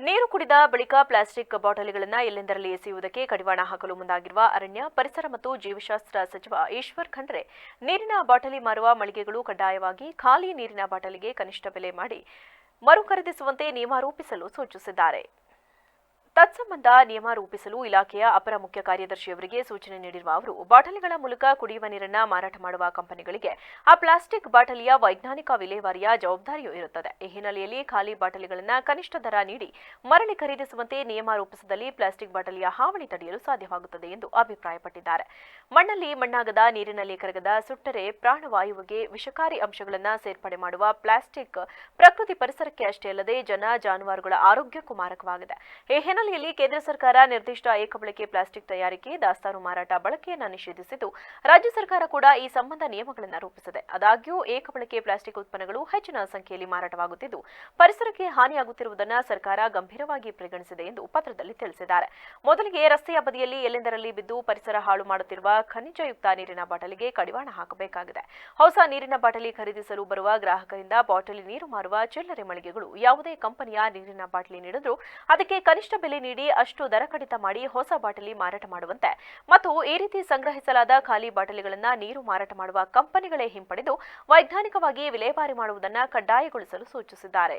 ನೀರು ಕುಡಿದ ಬಳಿಕ ಪ್ಲಾಸ್ಟಿಕ್ ಬಾಟಲಿಗಳನ್ನು ಎಲ್ಲೆಂದರಲ್ಲಿ ಎಸೆಯುವುದಕ್ಕೆ ಕಡಿವಾಣ ಹಾಕಲು ಮುಂದಾಗಿರುವ ಅರಣ್ಯ, ಪರಿಸರ ಮತ್ತು ಜೀವಶಾಸ್ತ್ರ ಸಚಿವ ಈಶ್ವರ್ ಖಂಡ್ರೆ, ನೀರಿನ ಬಾಟಲಿ ಮಾರುವ ಮಳಿಗೆಗಳು ಕಡ್ಡಾಯವಾಗಿ ಖಾಲಿ ನೀರಿನ ಬಾಟಲಿಗೆ ಕನಿಷ್ಠ ಬೆಲೆ ಮಾಡಿ ಮರು ಖರೀದಿಸುವಂತೆ ನಿಯಮ ರೂಪಿಸಲು ಸೂಚಿಸಿದ್ದಾರೆ. ತತ್ಸಂಬಂಧ ನಿಯಮ ರೂಪಿಸಲು ಇಲಾಖೆಯ ಅಪರ ಮುಖ್ಯ ಕಾರ್ಯದರ್ಶಿಯವರಿಗೆ ಸೂಚನೆ ನೀಡಿರುವ ಅವರು, ಬಾಟಲಿಗಳ ಮೂಲಕ ಕುಡಿಯುವ ನೀರನ್ನ ಮಾರಾಟ ಮಾಡುವ ಕಂಪನಿಗಳಿಗೆ ಆ ಪ್ಲಾಸ್ಟಿಕ್ ಬಾಟಲಿಯ ವೈಜ್ಞಾನಿಕ ವಿಲೇವಾರಿಯ ಜವಾಬ್ದಾರಿಯೂ ಇರುತ್ತದೆ. ಈ ಹಿನ್ನೆಲೆಯಲ್ಲಿ ಖಾಲಿ ಬಾಟಲಿಗಳನ್ನು ಕನಿಷ್ಠ ದರ ನೀಡಿ ಮರಳಿ ಖರೀದಿಸುವಂತೆ ನಿಯಮ ರೂಪಿಸಿದಲ್ಲಿ ಪ್ಲಾಸ್ಟಿಕ್ ಬಾಟಲಿಯ ಹಾವಳಿ ತಡೆಯಲು ಸಾಧ್ಯವಾಗುತ್ತದೆ ಎಂದು ಅಭಿಪ್ರಾಯಪಟ್ಟಿದ್ದಾರೆ. ಮಣ್ಣಲ್ಲಿ ಮಣ್ಣಾಗದ, ನೀರಿನಲ್ಲಿ ಕರಗದ, ಸುಟ್ಟರೆ ಪ್ರಾಣವಾಯುವಿಗೆ ವಿಷಕಾರಿ ಅಂಶಗಳನ್ನು ಸೇರ್ಪಡೆ ಮಾಡುವ ಪ್ಲಾಸ್ಟಿಕ್ ಪ್ರಕೃತಿ ಪರಿಸರಕ್ಕೆ ಅಷ್ಟೇ ಅಲ್ಲದೆ ಜನ ಜಾನುವಾರುಗಳ ಆರೋಗ್ಯಕ್ಕೂ ಮಾರಕವಾಗಿದೆ. ಈ ಹಿನ್ನೆಲೆಯಲ್ಲಿ ಕೇಂದ್ರ ಸರ್ಕಾರ ನಿರ್ದಿಷ್ಟ ಏಕಬಳಕೆ ಪ್ಲಾಸ್ಟಿಕ್ ತಯಾರಿಕೆ, ದಾಸ್ತಾನು ಮಾರಾಟ ಬಳಕೆಯನ್ನು ನಿಷೇಧಿಸಿದ್ದು, ರಾಜ್ಯ ಸರ್ಕಾರ ಕೂಡ ಈ ಸಂಬಂಧ ನಿಯಮಗಳನ್ನು ರೂಪಿಸಿದೆ. ಆದಾಗ್ಯೂ ಏಕಬಳಕೆ ಪ್ಲಾಸ್ಟಿಕ್ ಉತ್ಪನ್ನಗಳು ಹೆಚ್ಚಿನ ಸಂಖ್ಯೆಯಲ್ಲಿ ಮಾರಾಟವಾಗುತ್ತಿದ್ದು, ಪರಿಸರಕ್ಕೆ ಹಾನಿಯಾಗುತ್ತಿರುವುದನ್ನು ಸರ್ಕಾರ ಗಂಭೀರವಾಗಿ ಪರಿಗಣಿಸಿದೆ ಎಂದು ಪತ್ರದಲ್ಲಿ ತಿಳಿಸಿದ್ದಾರೆ. ಮೊದಲಿಗೆ ರಸ್ತೆಯ ಬದಿಯಲ್ಲಿ ಎಲ್ಲೆಂದರಲ್ಲಿ ಬಿದ್ದು ಪರಿಸರ ಹಾಳು ಮಾಡುತ್ತಿರುವ ಖನಿಜಯುಕ್ತ ನೀರಿನ ಬಾಟಲಿಗೆ ಕಡಿವಾಣ ಹಾಕಬೇಕಾಗಿದೆ. ಹೊಸ ನೀರಿನ ಬಾಟಲಿ ಖರೀದಿಸಲು ಬರುವ ಗ್ರಾಹಕರಿಂದ ಬಾಟಲಿ ನೀರು ಮಾರುವ ಚಿಲ್ಲರೆ ಮಳಿಗೆಗಳು ಯಾವುದೇ ಕಂಪನಿಯ ನೀರಿನ ಬಾಟಲಿ ನೀಡಿದ್ರೂ ಅದಕ್ಕೆ ಕನಿಷ್ಠ ಬೆಲೆ ನೀಡಿ ಅಷ್ಟು ದರ ಕಡಿತ ಮಾಡಿ ಹೊಸ ಬಾಟಲಿ ಮಾರಾಟ ಮಾಡುವಂತೆ. ಮತ್ತು ಈ ರೀತಿ ಸಂಗ್ರಹಿಸಲಾದ ಖಾಲಿ ಬಾಟಲಿಗಳನ್ನು ನೀರು ಮಾರಾಟ ಮಾಡುವ ಕಂಪನಿಗಳೇ ಹಿಂಪಡೆದು ವೈಜ್ಞಾನಿಕವಾಗಿ ವಿಲೇವಾರಿ ಮಾಡುವುದನ್ನು ಕಡ್ಡಾಯಗೊಳಿಸಲು ಸೂಚಿಸಿದ್ದಾರೆ.